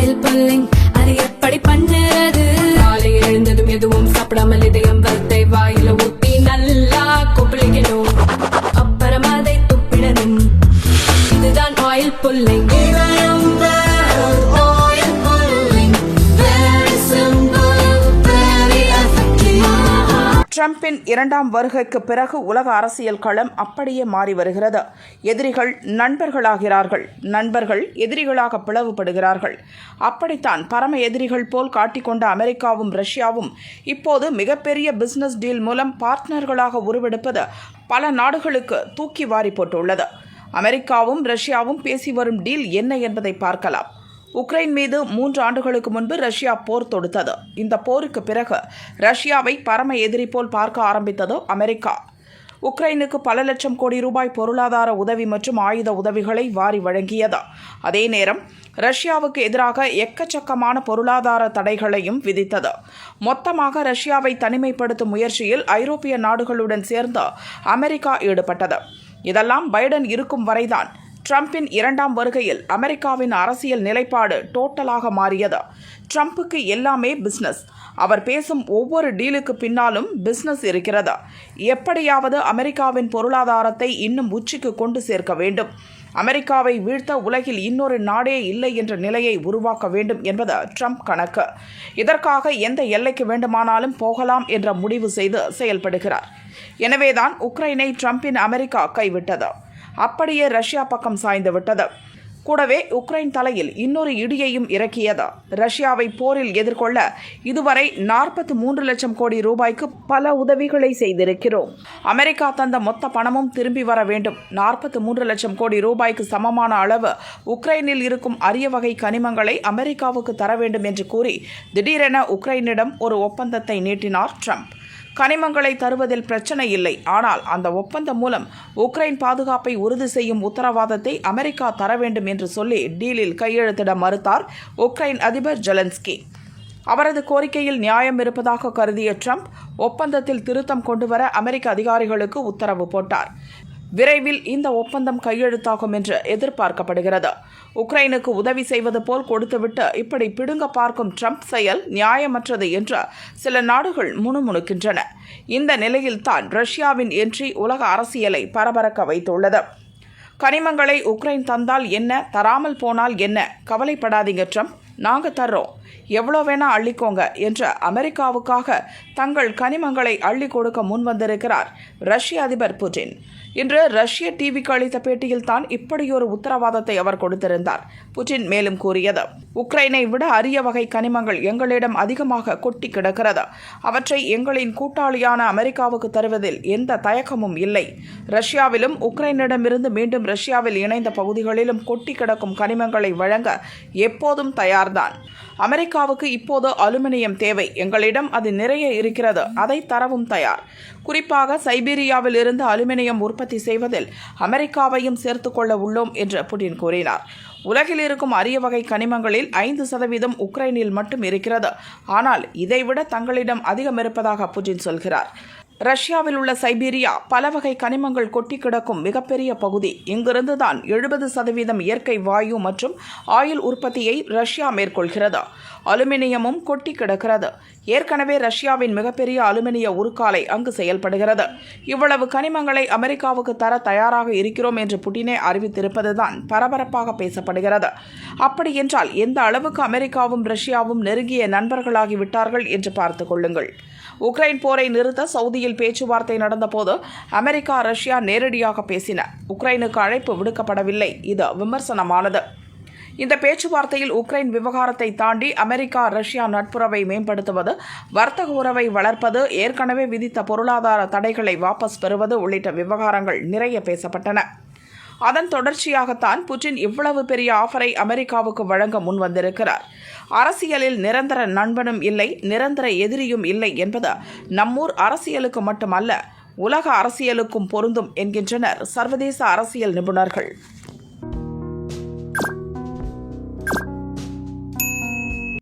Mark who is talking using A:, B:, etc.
A: Oil pulling அது எப்படி பண்ணுறது? காலை எழுந்ததும் எதுவும் சாப்பிடாமல் இதயம்
B: ட்ரம்பின் இரண்டாம் வருகைக்கு பிறகு உலக அரசியல் களம் அப்படியே மாறி வருகிறது. எதிரிகள் நண்பர்களாகிறார்கள். நண்பர்கள் எதிரிகளாக பிளவுபடுகிறார்கள். அப்படித்தான் பரம எதிரிகள் போல் காட்டிக்கொண்ட அமெரிக்காவும் ரஷ்யாவும் இப்போது மிகப்பெரிய பிசினஸ் டீல் மூலம் பார்ட்னர்களாக உருவெடுப்பது பல நாடுகளுக்கு தூக்கி வாரி போட்டுள்ளது. அமெரிக்காவும் ரஷ்யாவும் பேசி வரும் டீல் என்ன என்பதை பார்க்கலாம். உக்ரைன் மீது மூன்று ஆண்டுகளுக்கு முன்பு ரஷ்யா போர் தொடுத்தது. இந்த போருக்கு பிறகு ரஷ்யாவை பரம எதிரி போல் பார்க்க ஆரம்பித்தது அமெரிக்கா. உக்ரைனுக்கு பல லட்சம் கோடி ரூபாய் பொருளாதார உதவி மற்றும் ஆயுத உதவிகளை வாரி வழங்கியது. அதே நேரம் ரஷ்யாவுக்கு எதிராக எக்கச்சக்கமான பொருளாதார தடைகளையும் விதித்தது. மொத்தமாக ரஷ்யாவை தனிமைப்படுத்தும் முயற்சியில் ஐரோப்பிய நாடுகளுடன் சேர்ந்து அமெரிக்கா ஈடுபட்டது. இதெல்லாம் பைடன் இருக்கும் வரைதான். ட்ரம்பின் இரண்டாம் வருகையில் அமெரிக்காவின் அரசியல் நிலைப்பாடு டோட்டலாக மாறியது. ட்ரம்புக்கு எல்லாமே பிஸ்னஸ் அவர் பேசும் ஒவ்வொரு டீலுக்கு பின்னாலும் பிஸ்னஸ் இருக்கிறது. எப்படியாவது அமெரிக்காவின் பொருளாதாரத்தை இன்னும் உச்சிக்கு கொண்டு சேர்க்க வேண்டும். அமெரிக்காவை வீழ்த்த உலகில் இன்னொரு நாடே இல்லை என்ற நிலையை உருவாக்க வேண்டும் என்பது ட்ரம்ப் கணக்கு. இதற்காக எந்த எல்லைக்கு வேண்டுமானாலும் போகலாம் என்ற முடிவு செய்து செயல்படுகிறார். எனவேதான் உக்ரைனை ட்ரம்பின் அமெரிக்கா கைவிட்டது. அப்படியே ரஷ்யா பக்கம் சாய்ந்து விட்டது. கூடவே உக்ரைன் தலையில் இன்னொரு இடியையும் இறக்கியது. ரஷ்யாவை போரில் எதிர்கொள்ள இதுவரை நாற்பத்தி மூன்று லட்சம் கோடி ரூபாய்க்கு பல உதவிகளை செய்திருக்கிறோம். அமெரிக்கா தந்த மொத்த பணமும் திரும்பி வர வேண்டும். நாற்பத்தி மூன்று லட்சம் கோடி ரூபாய்க்கு சமமான அளவு உக்ரைனில் இருக்கும் அரிய வகை கனிமங்களை அமெரிக்காவுக்கு தர வேண்டும் என்று கூறி திடீரென உக்ரைனிடம் ஒரு ஒப்பந்தத்தை நீட்டினார் ட்ரம்ப். கனிமங்களை தருவதில் பிரச்சனை இல்லை. ஆனால் அந்த ஒப்பந்தம் மூலம் உக்ரைன் பாதுகாப்பை உறுதி செய்யும் உத்தரவாதத்தை அமெரிக்கா தர வேண்டும் என்று சொல்லி டீலில் கையெழுத்திட மறுத்தார் உக்ரைன் அதிபர் ஜெலன்ஸ்கி. அவரது கோரிக்கையில் நியாயம் இருப்பதாக கருதிய ட்ரம்ப் ஒப்பந்தத்தில் திருத்தம் கொண்டுவர அமெரிக்க அதிகாரிகளுக்கு உத்தரவு போட்டார். விரைவில் இந்த ஒப்பந்தம் கையெழுத்தாகும் என்று எதிர்பார்க்கப்படுகிறது. உக்ரைனுக்கு உதவி செய்வது போல் கொடுத்துவிட்டு இப்படி பிடுங்க பார்க்கும் ட்ரம்ப் செயல் நியாயமற்றது என்று சில நாடுகள் முணுமுணுக்கின்றன. இந்த நிலையில்தான் ரஷ்யாவின் என்ட்ரி உலக அரசியலை பரபரக்க வைத்துள்ளது. கனிமங்களை உக்ரைன் தந்தால் என்ன தராமல் போனால் என்ன? கவலைப்படாதீங்க ட்ரம்ப். நாங்கள் தர்றோம். எவ்வளோ வேணா அள்ளிக்கோங்க என்று அமெரிக்காவுக்காக தங்கள் கனிமங்களை அள்ளி கொடுக்க முன்வந்திருக்கிறார் ரஷ்ய அதிபர் புட்டின். இன்று ரஷ்ய டிவிக்கு அளித்த பேட்டியில் தான் இப்படியொரு உத்தரவாதத்தை அவர் கொடுத்திருந்தார். புட்டின் மேலும் கூறியது உக்ரைனை விட அரிய வகை கனிமங்கள் எங்களிடம் அதிகமாக கொட்டி கிடக்கிறது. அவற்றை எங்களின் கூட்டாளியான அமெரிக்காவுக்கு தருவதில் எந்த தயக்கமும் இல்லை. ரஷ்யாவிலும் உக்ரைனிடமிருந்து மீண்டும் ரஷ்யாவில் இணைந்த பகுதிகளிலும் கொட்டி கிடக்கும் கனிமங்களை வழங்க எப்போதும் தயார்தான். அமெரிக்காவுக்கு இப்போது அலுமினியம் தேவை. எங்களிடம் அது நிறைய இருக்கிறது. அதை தரவும் தயார். குறிப்பாக சைபீரியாவில் இருந்து அலுமினியம் உற்பத்தி உற்பத்தி செய்வதில் அமெரிக்காவையும் சேர்த்து கொள்ள உள்ளோம் என்று புடின் கூறினார். உலகில் இருக்கும் அரிய வகை கனிமங்களில் ஐந்து சதவீதம் உக்ரைனில் மட்டும் இருக்கிறது. ஆனால் இதைவிட தங்களிடம் அதிகம் இருப்பதாக புட்டின் சொல்கிறார். ரஷ்யாவில் உள்ள சைபீரியா பல வகை கனிமங்கள் கொட்டி கிடக்கும் மிகப்பெரிய பகுதி. இங்கிருந்து தான் எழுபது சதவீதம் இயற்கை வாயு மற்றும் ஆயில் உற்பத்தியை ரஷ்யா மேற்கொள்கிறது. அலுமினியமும் கொட்டி கிடக்கிறது ஏற்கனவே ரஷ்யாவின் மிகப்பெரிய அலுமினிய உருக்காலை அங்கு செயல்படுகிறது. இவ்வளவு கனிமங்களை அமெரிக்காவுக்கு தர தயாராக இருக்கிறோம் என்று புட்டினே அறிவித்திருப்பதுதான் பரபரப்பாக பேசப்படுகிறது. அப்படி என்றால் எந்த அளவுக்கு அமெரிக்காவும் ரஷ்யாவும் நெருங்கிய நண்பர்களாகி விட்டார்கள் என்று பார்த்து கொள்ளுங்கள். உக்ரைன் போரை நிறுத்த சவுதியில் பேச்சுவார்த்தை நடந்தபோது அமெரிக்கா ரஷ்யா நேரடியாக பேசின. உக்ரைனுக்கு அழைப்பு விடுக்கப்படவில்லை. இது விமர்சனமானது. இந்த பேச்சுவார்த்தையில் உக்ரைன் விவகாரத்தை தாண்டி அமெரிக்கா ரஷ்யா நட்புறவை மேம்படுத்துவது வர்த்தக உறவை வளர்ப்பது ஏற்கனவே விதித்த பொருளாதார தடைகளை வாபஸ் பெறுவது உள்ளிட்ட விவகாரங்கள் நிறைய பேசப்பட்டன. அதன் தொடர்ச்சியாகத்தான் புட்டின் இவ்வளவு பெரிய ஆஃபரை அமெரிக்காவுக்கு வழங்க முன்வந்திருக்கிறார். அரசியலில் நிரந்தர நண்பனும் இல்லை நிரந்தர எதிரியும் இல்லை என்பது நம்மூர் அரசியலுக்கு மட்டுமல்ல உலக அரசியலுக்கும் பொருந்தும் என்கின்றனர் சர்வதேச அரசியல் நிபுணர்கள்.